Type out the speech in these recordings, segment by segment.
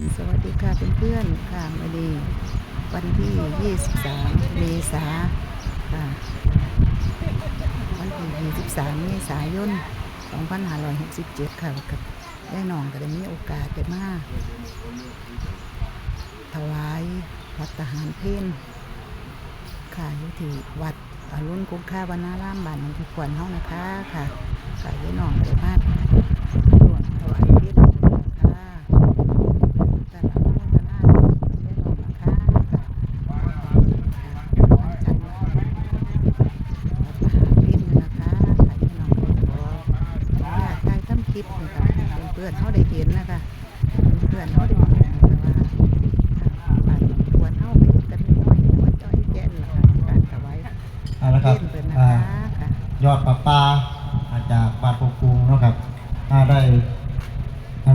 สวัสดีค่ะเพื่อนๆค่ะวันนี้วันที่ 23 เมษาค่ะวันที่ 23 เมษายน 2567 ค่ะกับได้นองก็ได้มีโอกาสได้มาถวายวัดทหารเพนค่ะอยู่ที่วัดอรุณคุ้มค่าวนารามบ้านหนองพิควรเฮานะคะค่ะค่ะได้นองก็ได้มาร่วมถวายเพนค่ะ ตลาดพัฒนาได้ลงนะคะวันจันทร์วัดมหาพิณนะคะใครที่น้องก็ขออนุญาตถ่ายทำคลิปนะคะเพื่ อนๆเขาได้เห็นนะคะเพื่อนๆเขาได้เห็นนะคะว่าบ้านควรเขาไปเห็นกันน้อยๆว่าจ้อยแก่นนะคะการถวายเอาละคเล่รับนเป็นนะอ่าคะค่ะยอดปลาปลาอาจากบาทปกครุงเนาะครับถ้าได้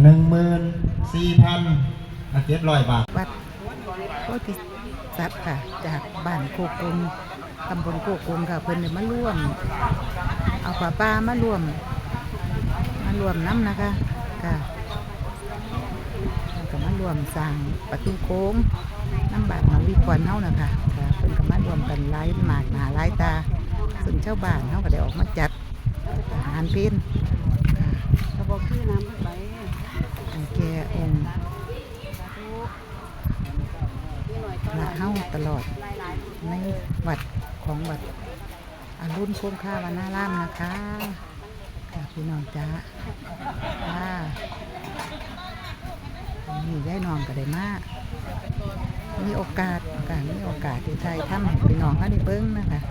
หนึ่งหมื่นสี่พันเจ็ดร้อยบาท วัดโพธิสัตว์ค่ะ จากบ้านโคกรุงตำบลโคกรุงค่ะเพิ่นได้มาร่วม เอาป่าป้ามารวม มารวมน้ำนะคะ ค่ะแล้วก็มารวมสร้างประตูโค้งน้ำบาดหนองวิควันเฮานะคะค่ะเพิ่นก็มารวมกันไล่หมากหนาไล่ตาซึ่งชาวบ้านเฮาก็ได้ออกมาจัดอาหารเพลค่ะกระบอกชื่อน้ำไปให้แกองค์หน่อยพระเฮาตลอดในวัดของวัดอรุณคุ้มค่าวนารามนะคะ พี่น้องจ้าค่ะนี่ได้นองก็ได้มาก มีโอกาสการมีโอกาสที่ไทยทำให้พี่น้องเขาได้เบิ้งนะคะ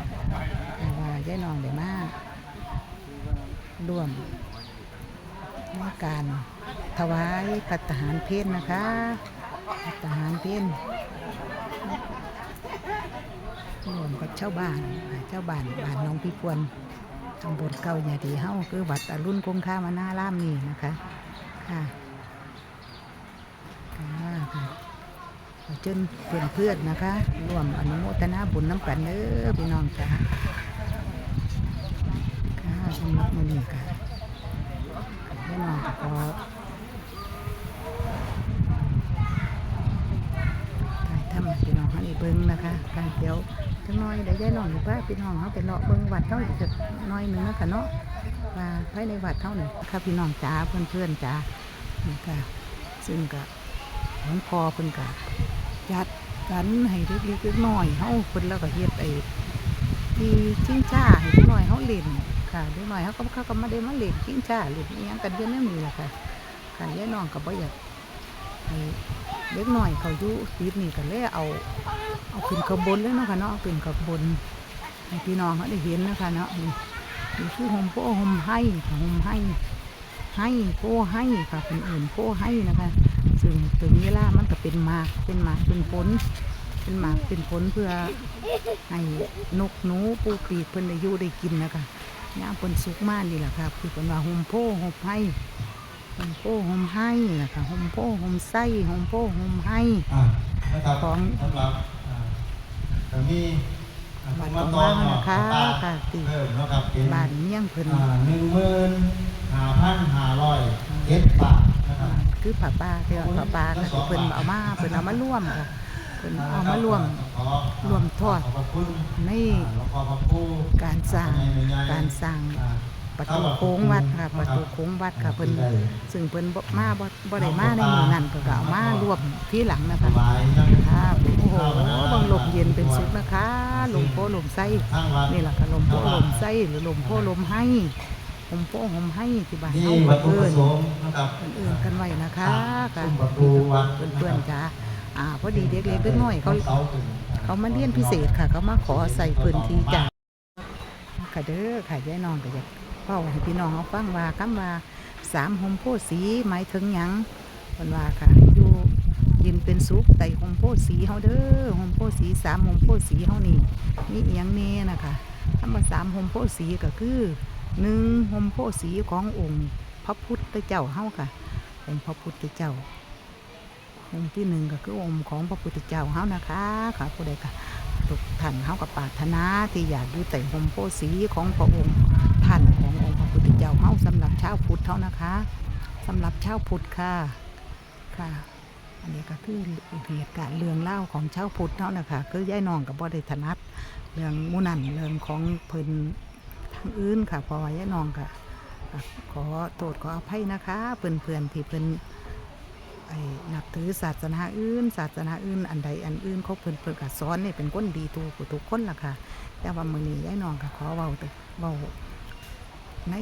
ว่าได้นองได้มากร่วมในการถวายพัฒหารเพศนะคะพัฒหารเพศรวมกับชาวบ้านชาวบ้านบ้านน้องพี่พวน ตำบลเก่าอย่าดีเฮาคือวัดอรุณคงค่ามาหน้าร่ามนี่นะคะ ค่ะค่ะค่ะขอเชิญเพื่อนเพื่อนนะคะร่วมอนุโมทนาบุญน้ำกันเด้อพี่น้องจ้าค่ะสำหรับมื้อนี้ค่ะพี่น้องก็ถ่ายทำพี่น้องเขาได้เบิ่งนะคะการเดี๋ยว จังน้อยเดี๋ยวยายหน้องหรือว่าพี่น้องเขาไปเลาะเบิ่งวัดเท่าอีกจักน้อยหนึ่งนะค่ะเนาะว่าภายในวัดเท่านี่ค่ะพี่น้องจ๋าเพื่อนๆจ๋านี่ค่ะซึ่งก็หลวงพ่อเพิ่นก็จัดกันให้เล็กๆน้อยเฮาเพิ่นแล้วก็เฮ็ดไอ้ที่ชิงช้าให้เด็กน้อยเฮาเล่นค่ะเด็กน้อยเฮาก็เขาก็มาได้มาเล่นชิงช้าเล่นอิหยังกันเยอะแน่นี่แหละค่ะค่ะยายน้องก็บ่อยาก ให้เด็กน้อยเขาอยู่ติดนี่ก็เลยเอา เอาขึ้นขบวนเลยเนาะค่ะเนาะขึ้นขบวนให้พี่น้องเขาได้เห็นนะคะเนาะนี่คือโฮมโปโฮมให้ค่ะโฮมให้ให้โปให้ค่ะเป็นอื่นโปให้นะคะ ซึ่งถึงเวลามันก็เป็นมากเป็นมากเป็นผลเป็นหมากเป็นผลเพื่อให้นกหนูปูปีกเพิ่นได้อยู่ได้กินนะคะย่ามเพิ่นสุกมากนี่แหละค่ะคือเพิ่นว่าโฮมโปโฮมให้โฮมโปโฮมให้ล่ะค่ะโฮมโปโฮมไส้โฮมโปโฮมให้อ่านะครับของสำหรับอ่าก็มีอ่าบัตรมาของต่อว่างนะคะปลาค่ะตีเพิ่มเนาะครับเป็นบ้านเมี่ยงเพิ่นอ่าหนึ่งหมื่นห้าพันห้าร้อยเจ็ดบาทนะครับคือผ้าป่าที่ว่าผ้าป่าก็ที่เพิ่นเอามาเพิ่นเอามาร่วมค่ะเพิ่นเอามาร่วมรวมทอดขอบพระคุณในหลวงพ่อพระครูการสร้างการสร้างอ่า ประตูโค้งวัดค่ะประตูโค้งวัดค่ะเพิ่นซึ่งเพิ่นบ่มาบ่บ่ได้มาในหมู่นั้นเพิ่นก็เอามารวมที่หลังนะคะถวายยังค่ะโอ้โหบางลมเย็นเป็นสุขนะคะลมโพลมไส้ทางวัดนี่แหละค่ะลมโพลมไส้หรือลมโพลมให้ลมโพลมให้ที่บ้านที่เฮาวัเพิ่ดนพุทธเอิ้นสงฆ์นะครับคนอื่นกันไว้นะคะค่ะซุ้มประตูวัดเพื่อนๆจ้าอ่าพอดีเด็กๆเล็กน้อยเขาเขามาเรียนพิเศษค่ะ เขามาขอใส่พื้นที่จ้าค่ะเด้อค่ะยายน้องก็อยาก เฝ้าให้พี่น้องเขาฟังว่าคำว่าสามหมโพสีหมายถึงหยังเพิ่นว่าค่ะอยู่ยินเป็นสุขไต่หมโพสีเฮาเด้อหมโพสีสามหมโพสีเฮานี่มีเอียงแน่นะคะคำว่าสามหมโพสีก็คือหนึ่งหมโพสีขององค์พระพุทธเจ้าเฮาค่ะองค์พระพุทธเจ้าองค์ที่หนึ่งก็คือองค์ของพระพุทธเจ้าเฮานะคะค่ะผู้ใดก็ ทุกท่านเฮากับปรารถนาที่อยากอยู่แต่ห่มโพสีของพระองค์ท่านขององค์พระพุทธเจ้าเฮาสำหรับชาวพุทธเท่านะคะสำหรับชาวพุทธค่ะค่ะ อันนี้ก็คือเหตุการณ์เรื่องเล่าของชาวพุทธเนานะคะคือยายนองกับบ่ได้ถนัดเรื่องมู่นั่นเรื่องของเพิ่นทางอื่นค่ะพราะว่ายายน้องก็อะขอโทษขออภัยนะคะเพื่อนๆที่เพิ่นไอ้ นับถือศาสนาอื่น ศาสนาอื่น อันใดอันอื่นเขาเพิ่นเพิ่นก็สอนนี่เป็นคนดีทุกทุกคนล่ะค่ะ แต่ว่ามื้อนี้ยายน้องก็ขอเว้าแต่เว้าใน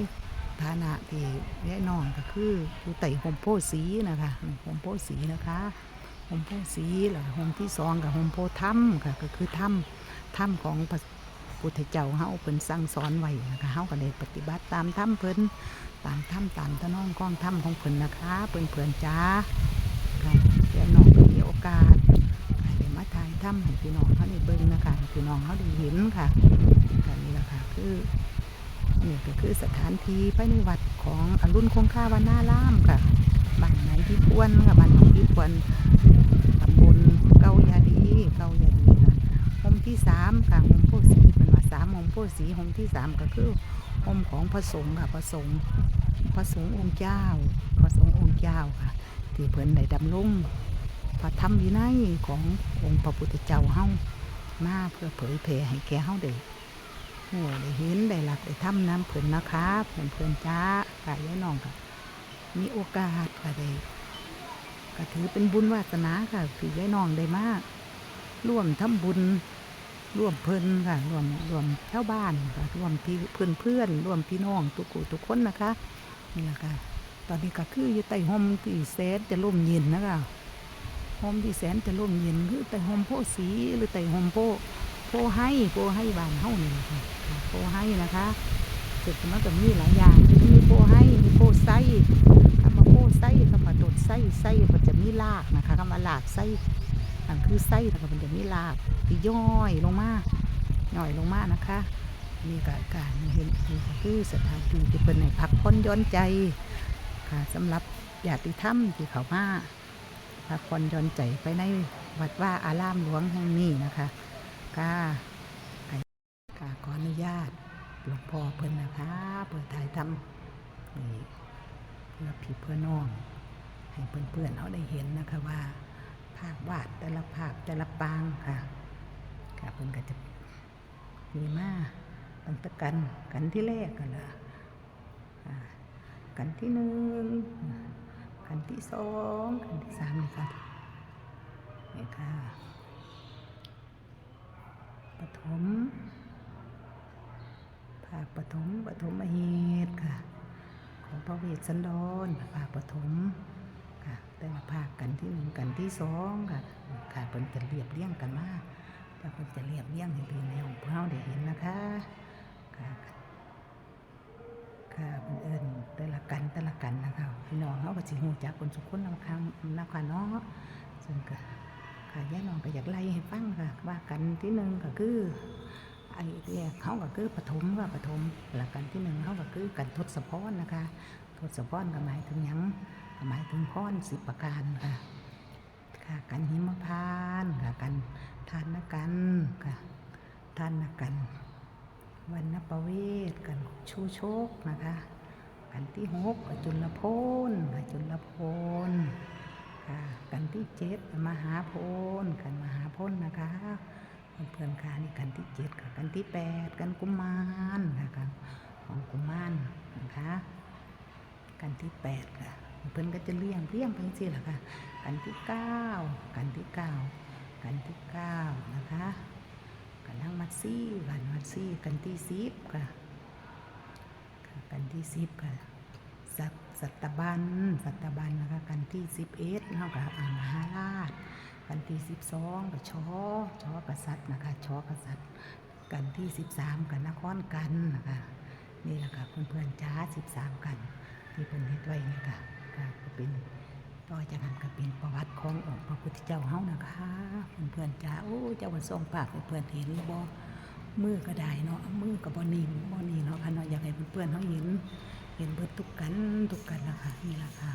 ฐานะที่ยายน้องก็คืออยู่ไต่ห่มโพสีนะคะห่มโพสีนะคะห่มโพสีแล้วห่มที่สองกับห่มโพธิ์ถ้ำค่ะก็คือถ้ำถ้ำของพระพุทธเจ้าเฮาเพิ่นสั่งสอนไว้นะคะเฮาก็ได้ปฏิบัติตามถ้ำเพิ่นตามถ้ำตามตะน้องก้องถ้ำของเพิ่นนะคะเพิ่นเพื่อนจ้า ค่ะยายน้องก็มีโอกาสได้มาถ่ายถ้ำให้พี่น้องเขาได้เบิ่งนะคะพี่น้องเขาได้เห็นค่ะค่ะนี่แหละค่ะคือนี่ก็คือสถานที่ภายในวัดของอรุณคงคาวนาล่ามค่ะบ้านไหนที่พวนค่ะบ้านหนองที่พวนตำบลเกายาดีเกายาดีค่ะหมที่สามค่ะหมโพสีเป็นว่าสามหมโพสีหมที่สามก็คือหมของพระสงฆ์ค่ะพระสงฆ์พระสงฆ์องค์เจ้าพระสงฆ์องค์เจ้าค่ะ ที่เพิ่นได้ดำรงพระธรรมวินัยขององค์พระพุทธเจ้าเฮามาเพื่อเผยแผ่ให้แก่เฮาได้โอ้ได้เห็นได้หลักได้ทำน้ำเพิ่นนะคะเพิ่นเพิ่นจ้ากายายน้องก็มีโอกาสก็ได้ก็ถือเป็นบุญวาสนาค่ะคือยายน้องได้มากร่วมทำบุญร่วมเพิ่นค่ะร่วมร่วมชาวบ้านค่ะร่วมพี่เพื่อนเพื่อนร่วมพี่น้องทุกกูทุกคนนะคะนี่แหละค่ะ ตอนนี้ก็คืออยู่ใต้ห่มที่เซตจะร่มเย็นนะคะโฮมที่แสนจะร่มเย็นคือแต่โฮมโพสีหรือแต่โฮมโพโพให้โพให้บานเฮานี่แหละค่ะโพให้นะคะเสร็จมันก็มีหลายอย่างมีโพให้มีโพไส้คำว่าโพไส้คำว่าตดไส้ไส้มันจะมีรากนะคะคำว่ารากไส้อันคือไส้แล้วก็มันจะมีรากที่ย่อยลงมาย่อยลงมานะคะนี่ก็การเห็นคือสถานที่ที่เป็นในพักผ่อนย้อนใจ ค่ะสำหรับญาติธรรมที่เขามาพักผ่อนหย่อนใจไปในวัดว่าอารามหลวงแห่งนี้นะคะก็ให้ก็ขออนุญาตหลวงพ่อเพิ่นนะคะ เปิดถ่ายทำนี่เพื่อพี่เพื่อน้อง ให้เพื่อนๆเขาได้เห็นนะคะว่า ภาพวาดแต่ละภาพแต่ละปางค่ะค่ะเพิ่นก็จะมีมาตั้งแต่กันกันที่แรกกันละอ่า กันที่หนึ่งขันที่สองขันที่สามนี่ค่ะนี่ค่ะปฐมภาคปฐมปฐมเหตุค่ะ ของพระเวสสันดรภาคปฐมค่ะแต่ละภาคกันที่หนึ่งกันที่สองค่ะค่ะเป็นจะเรียบเรียงกันมาแต่เป็นจะเรียบเรียงให้พี่ในของเราได้เห็นนะคะค่ะ ค่ะเพิ่นเอิ้นแต่ละกันแต่ละกันนะคะพี่น้องเขาก็สิฮู้จักคนสุขคนนำคำนะคะเนาะซึ่งก็ค่ะย่าน้องก็อยากไล่ให้ฟังค่ะว่ากันที่หนึ่งก็คือไอ้แรกเขาก็คือปฐมว่าปฐมหลักกันที่หนึ่งเขาก็คือกันทศพรนะคะทศพรก็หมายถึงยังหมายถึงพรสิบประการค่ะค่ะกันหิมพานค่ะกันทานกันค่ะทานกัน วันนประเวศกันชูโชคนะคะกันที่หกก็จุลพลค่ะจุลพลค่ะกันที่เจ็ดมหาพลกันมหาพลนะคะเพื่อนๆค่ะนี่กันที่เจ็ดค่ะกันที่แปดกันกุมารค่ะกันของกุมารนะคะกันที่แปดค่ะเพื่อนก็จะเลี่ยงเลี่ยงไปสิแหละค่ะ กันที่เก้ากันที่เก้ากันที่เก้านะคะ กันทั้งมัดซี่กันมัดซี่กันที่สิบค่ะกันที่สิบค่ะสัตสัตบันสัตบันนะคะกันที่สิบเอ็ดเท่ากับอ่ามหาราชกันที่สิบสองกับชอชอกษัตริย์นะคะชอกษัตริย์กันที่สิบสามกันนครกันนะคะนี่แหละค่ะเพื่อนๆจ้าสิบสามกัน ที่เพิ่นเฮ็ดไว้นี่ค่ะค่ะก็เป็น ต่อจากนั้นก็เป็นประวัติขององค์พระพุทธเจ้าเฮานะคะเพื่อนๆจ้าโอ้เจ้าว่าทรงปากเพื่อนเห็นบ่มือก็ได้เนาะมือก็บ่นิ่งบ่นี่เนาะค่ะเนาะอยากให้เพื่อนๆเฮาเห็นเห็นเบิดทุกกันทุกกันนะคะนี่ละค่ะ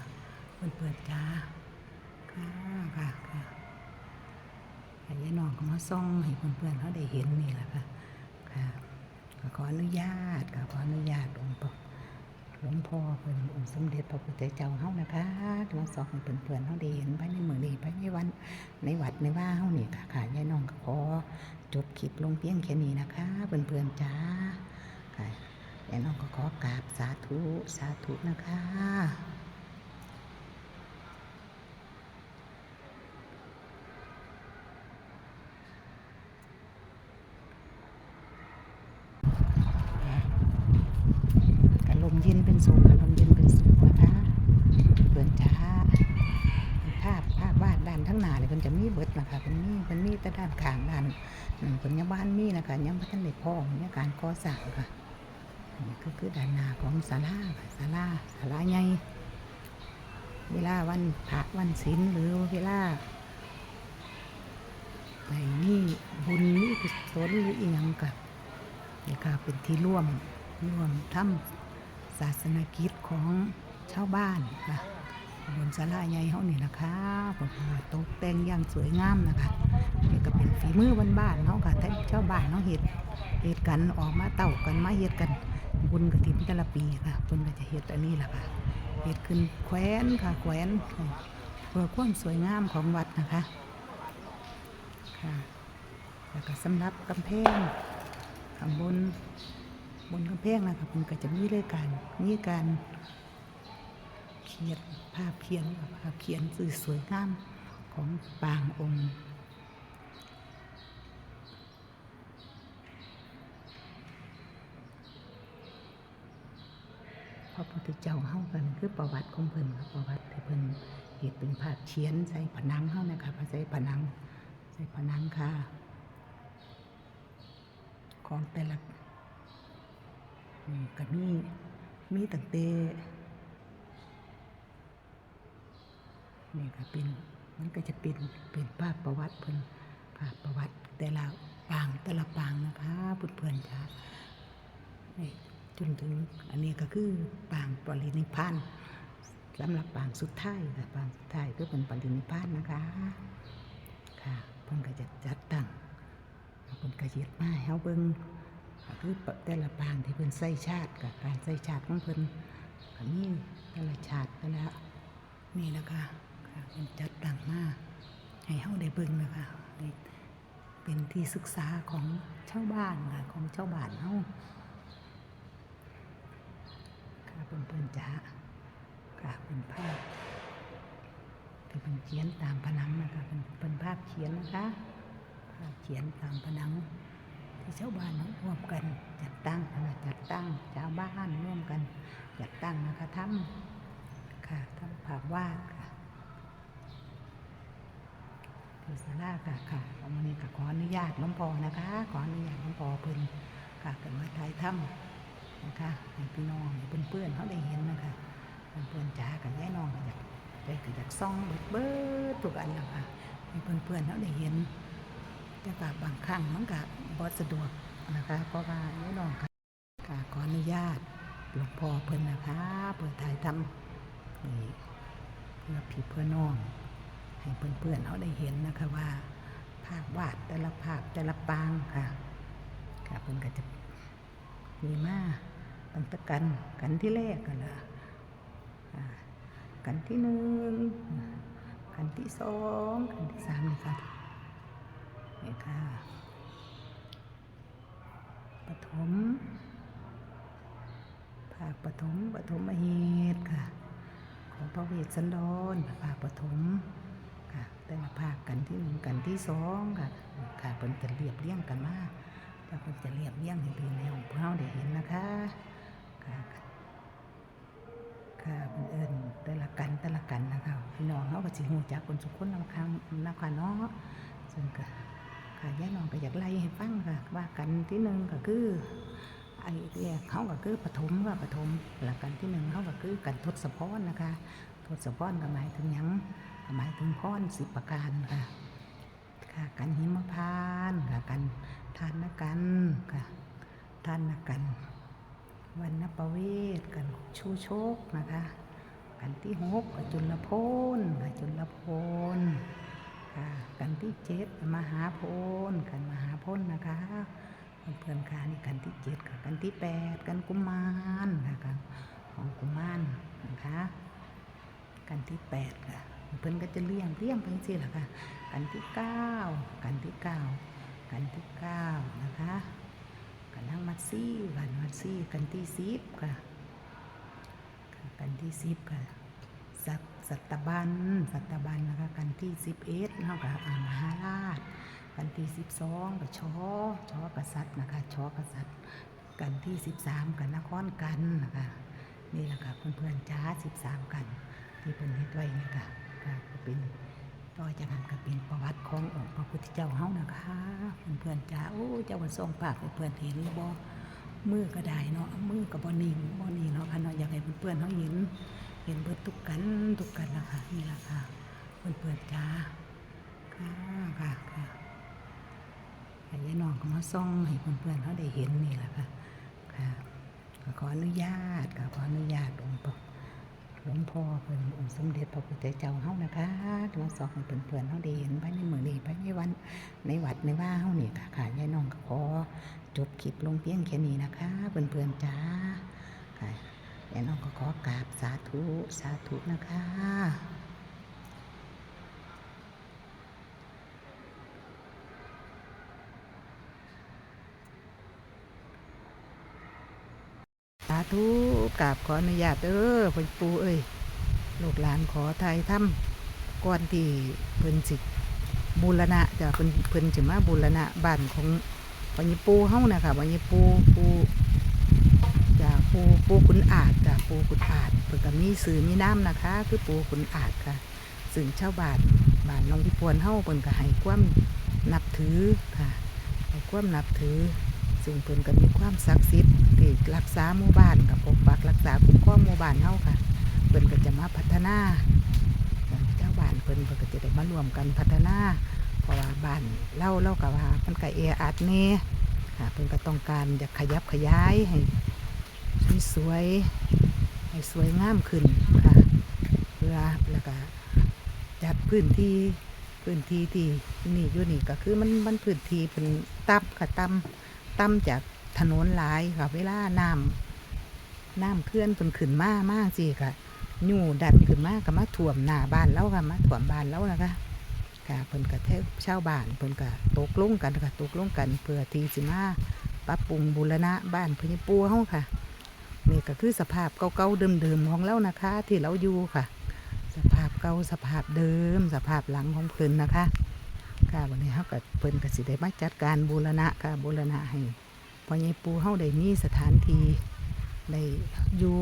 เพื่อนๆจ้าค่ะค่ะค่ะให้ยายน้องก็มาส่องให้เพื่อนๆเขาได้เห็นนี่แหละค่ะค่ะขออนุญาตค่ะขออนุญาตองค์พระ ลวงพ่อเป็นองค์สมเด็จพระพุทธเจ้าเฮานะคะมาสอนให้เพื่อนๆเฮาได้เห็นภายในมือนี้ภายในวันในวัดในว่าเฮานี่ค่ะค่ะยายน้องก็ขอจบคลิปลงเพียงแค่นี้นะคะเพื่อนๆจ้าค่ะยายน้องก็ขอกราบสาธุสาธุนะคะ อารมณ์เย็นเป็น สุขอารมณ์เย็นเป็นสุขนะคะเพื่อนจ้าภาพภาพวาดด้านทั้งหน้าเลยมันจะมีเบิดนะคะมันมีมันมีแต่ด้านข้างด้านนั่นคนยังบ้านมีนะคะยังพัฒนได้พ่อเนี่ยการก่อสร้างค่ะนี่ก็คือด้านหน้าของศาลาศาลาศาลาใหญ่เวลาวันพระวันศีลหรือเวลาไปนี่บุญนี่กุศลหรืออีหยังกับนี่ค่ะเป็นที่ร่วมร่วมทำ ศาสนกิจของชาวบ้านค่ะบนศาลาใหญ่เฮานี่นะคะผมว่าตกแต่งอย่างสวยงามนะคะนี่ก็เป็นฝีมือบ้านๆเฮาค่ะท่านชาวบ้านเฮาเฮ็ดเฮ็ดกันออกมาเต่ากันมาเฮ็ดกันบุญกฐินแต่ละปีค่ะเพิ่นก็จะเฮ็ดอันนี้ล่ะค่ะเฮ็ดขึ้นแขวนค่ะแขวนเพื่อความสวยงามของวัดนะคะค่ะแล้วก็สำหรับกำแพงข้างบน บนกำแพงนะครับมันก็จะมีเลยการมีการเขียนภาพเขียนกับภาพเขียนสื่อสวยงามของปางองค์พระพุทธเจ้าเฮากันคือประวัติของเพิ่นครับประวัติที่เพิ่นเฮ็ดเป็นภาพเขียนใส่ผนังเฮานะคะใส่ผนังใส่ผนังค่ะ ของแต่ละ ก็มีมีตั้งแต่นี่ก็เป็นมันก็จะเป็นเป็นภาพประวัติเพิ่นภาพประวัติแต่ละปางแต่ละปางนะคะเพื่อนๆจ้านี่จนถึงอันนี้ก็คือปางปรินิพานสำหรับปางสุดท้ายค่ะปางสุดท้ายก็เป็นปรินิพานนะคะค่ะเพิ่นก็จะจัดตั้งเพิ่นก็เฮ็ดมาให้เฮาเบิ่ง คือแต่ละปางที่เพิ่นใส่ชาติกับการใส่ชาติของเพิ่นก็มีแต่ละชาติแต่ละนี่นะคะค่ะเพิ่นจัดตั้งมาให้เฮาได้เบิ่งนะคะเป็นที่ศึกษาของชาวบ้านค่ะของชาวบ้านเฮาค่ะเพิ่นๆจ้าค่ะเป็นภาพที่เป็นเขียนตามผนังนะคะเป็นเป็นภาพเขียนนะคะภาพเขียนตามผนัง ที่ชาวบ้านร่วมกัน จัดตั้งนะจัดตั้งชาวบ้านร่วมกัน จัดตั้งนะคะทำค่ะทำภาพวาดค่ะที่ศาลาค่ะค่ะวันนี้ก็ขออนุญาตหล้วงพ่อนะคะ ขออนุญาตหล้วงพ่อเพิ่นค่ะเกิดมาถ่ายถ้ำนะคะให้พี่น้องเพื่อนๆเขาได้เห็นนะคะเพื่อนจ๋ากับยายน้องก็อยากไปก็อยากซ่องเบิดเบิดทุกอันนะคะให้เพื่อนๆเขาได้เห็น แต่ก็บางครั้งมันก็บ่สะดวกนะคะเพราะว่าแน่นอนค่ะค่ะขออนุญาตหลวงพ่อเพิ่นนะคะเปิดถ่ายทำนี่เพื่อพี่เพื่อน้อง ให้เพื่อนๆเขาได้เห็นนะคะว่า ภาพวาดแต่ละภาพแต่ละปางค่ะค่ะเพิ่นก็จะมีมาตั้งแต่กันกันที่แรกกันละกันที่หนึ่งกันที่สองกันที่สามนี่ค่ะ ค่ะปฐมภาคปฐมปฐมเหตุค่ะ ของพระเวสสันดรภาคปฐมค่ะ แต่ละภาคกันที่หนึ่งกันที่สองค่ะค่ะเป็นจะเรียบเรียงกันมาแต่เป็นจะเรียบเรียงให้พี่น้องพวกเราได้เห็นนะคะค่ะค่ะเพิ่นเอิญแต่ละกันแต่ละกันนะคะพี่น้องเขาก็สิหูจักคนสุขคนนำคำนะคะเนาะซึ่งก็ ค่ะย่าน้องก็อยากไล่ให้ฟังค่ะ ว่ากันที่หนึ่งก็คือไอ้เนี่ยเขาก็คือปฐมว่าปฐมหลักกันที่หนึ่งเขาก็คือกันทศพรนะคะทศพรก็หมายถึงยังหมายถึงพรสิบประการค่ะค่ะกันหิมพานค่ะกันทานกันค่ะทานกันวันนประเวศกันชูโชคนะคะ กันที่หกจุลพลค่ะจุลพล ค่ะ กันที่เจ็ดมหาพลกันมหาพลนะคะเพื่อนค่ะนี่กันที่เจ็ดค่ะกันที่แปดกันกุมารค่ะกันของกุมารนะคะกันที่แปดค่ะเพิ่อนก็จะเลี้ยงเลี้ยงไปสิล่ะค่ะกันที่เก้ากันที่เก้ากันที่เก้านะคะกันทั้งมัดซี่กันมัดซี่กันที่สิบค่ะกันที่สิบค่ะ สัตสัตบัน สัตบันนะคะกันที่สิบเอ็ดเท่ากับอามหาราชกันที่สิบสองกับชอชอกษัตริย์นะคะชอกษัตริย์ กันที่สิบสามกันนครกันนะคะนี่แหละค่ะเพื่อนๆจ้าสิบสามกัน ที่เป็นเฮ็ดไว้นี่ค่ะก็เป็นต่อจากนั้นก็เป็นประวัติขององค์พระพุทธเจ้าเฮานะคะเพื่อนๆจ้าโอ้เจ้าว่าทรงปากเพื่อนเห็นบ่มือก็ได้เนาะมือก็บ่นิ่งบ่นิ่งเนาะค่ะเนาะอยากให้เพื่อนๆเฮาเห็น เห็นเบิดทุกกันทุกกันนะคะนี่แหละค่ะเพื่อนๆจ้าค่ะค่ะค่ะให้ยายน้องก็มาส่องให้เพื่อนๆเขาได้เห็นนี่แหละค่ะค่ะขออนุญาตก็ขออนุญาตองค์พระหลวงพ่อเพิ่นองค์สมเด็จพระพุทธเจ้าเฮานะคะที่มาส่องให้เพื่อนๆเขาได้เห็นภายในเมื้อนี้ภายในวันในวัดในว่าเฮานี่ค่ะค่ะยายน้องก็ขอจบคลิปลงเพียงแค่นี้นะคะเพื่อนๆจ้าค่ะ แล้วน้องก็ขอกราบสาธุสาธุนะคะสาธุกราบขออนุญาตเด้อเพิ่นปูเอ้ยลูกหลานขอไทยถ้ำก่อนที่เพิ่นสิบูรณะจ้ะเพิ่นเพิ่นสิมาบูรณะบ้านของปัญญปูเฮ้านะคะปัญญปูปู ปูปูขุนอาจจ้าปูขุนอาจเพิ่นก็มีสื่อมีน้ำนะคะ คือปูขุนอาจค่ะซึ่งชาวบ้านบ้านน้องพิพวนเฮาเพิ่นก็ให้ความนับถือค่ะให้ความนับถือซึ่งเพิ่นก็มีความศักดิ์สิทธิ์ที่รักษาหมู่บ้านกับปกปักรักษาคุ้มครองหมู่บ้านเฮาค่ะเพิ่นก็จะมาพัฒนาเจ้าวบ้านเพิ่นเพิ่นก็จะได้มารวมกันพัฒนาเพราะว่าบ้านเล่าเล่ากับว่ามันก็แออัดแน่ค่ะเพิ่นก็ต้องการจะขยับขยายให้ สวยให้สวยงามขึ้นค่ะ เพื่อแล้วก็จัดพื้นที่พื้นที่ที่นี่อยู่นี่ก็คือมันมันพื้นที่เป็นตับค่ะต่ำต่ำจากถนนหลายค่ะเวลาน้ำน้ำเคลื่อนเป็นขึ้นมากมากสิค่ะยู่ดันขึ้นมากก็มาถ่วมหน้าบ้านแล้วค่ะมาถ่วมบ้านแล้วนะคะค่ะเพิ่นกระเทชาวบ้านเพิ่นก็ตกลงกันค่ะตกลงกัน เพื่อที่สิมาปรับปรุงบูรณะบ้านพิ่นปูเฮาค่ะ นี่ก็คือสภาพเก่าๆเดิมๆของเรานะคะ ที่เราอยู่ค่ะ สภาพเก่าสภาพเดิม สภาพหลังของเพิ่นนะคะค่ะวันนี้เขาก็เพิ่นก็สิได้มาจัดการบูรณะค่ะบูรณะให้พอใหญ่ปูเฮาได้มีสถานที่ได้อยู่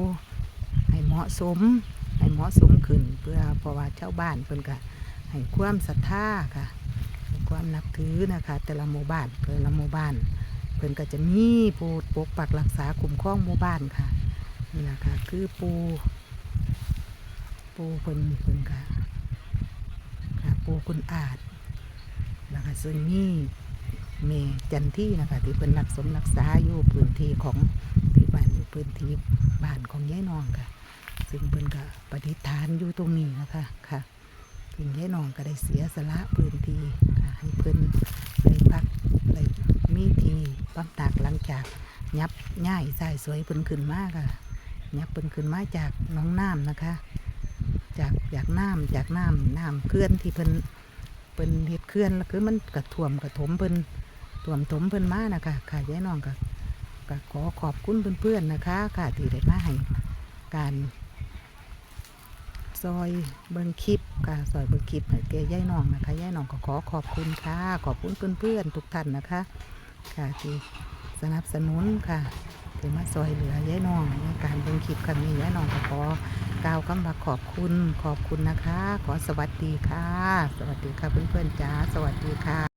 ให้เหมาะสมให้เหมาะสมขึ้น เพื่อเพราะว่าชาวบ้านเพิ่นก็ให้ความศรัทธาค่ะ ความนับถือนะคะ แต่ละหมู่บ้านแต่ละหมู่บ้านเพิ่นก็จะมีผู้ปกปักรักษาคุ้มครองหมู่บ้านค่ะนี่แหละค่ะคือปู ปูเพิ่นเพิ่นค่ะค่ะปูคุณอาจแล้วก็ซึ่งมีเมจันที่นะคะที่เพิ่นรักสมรักษาอยู่พื้นที่ของที่บ้านอยู่พื้นที่บ้านของยายนองค่ะ ซึ่งเพิ่นก็ปฏิฐานอยู่ตรงนี้นะคะค่ะถึงยายนองก็ได้เสียสละพื้นที่ค่ะให้เพิ่นได้พักได้มีที ปั๊มตากหลังจากยับย่ายใสายสวยเพิ่นขึ้นมากค่ะยับเพิ่นขึ้นมาจากน้องน้ำนะคะ จากจากน้ำจากน้ำน้ำเคลื่อนที่เพิ่นเพิ่นเฮ็ดเคลื่อนแล้วคือมันกระท่วมกระถมเพิ่นท่วมถมเพิ่นมานะคะค่ะยายน้องก็ก็ขอขอบคุณเพื่อนๆนะคะ ค่ะที่ได้มาให้การซอยเบิ่งคลิปค่ะซอยเบิ่งคลิปให้แกย่ายน้องนะคะย่ายน้องก็ขอขอบคุณค่ะ ขอบคุณเพื่อนๆทุกท่านนะคะ ค่ะที่สนับสนุนค่ะที่มาซอยเหลือยายน้องในการเบิ่งคลิปครั้งนี้ยายน้องก็ขอกล่าวคำว่าขอบคุณขอบคุณนะคะ ขอสวัสดีค่ะ สวัสดีค่ะเพื่อนๆจ้าสวัสดีค่ะ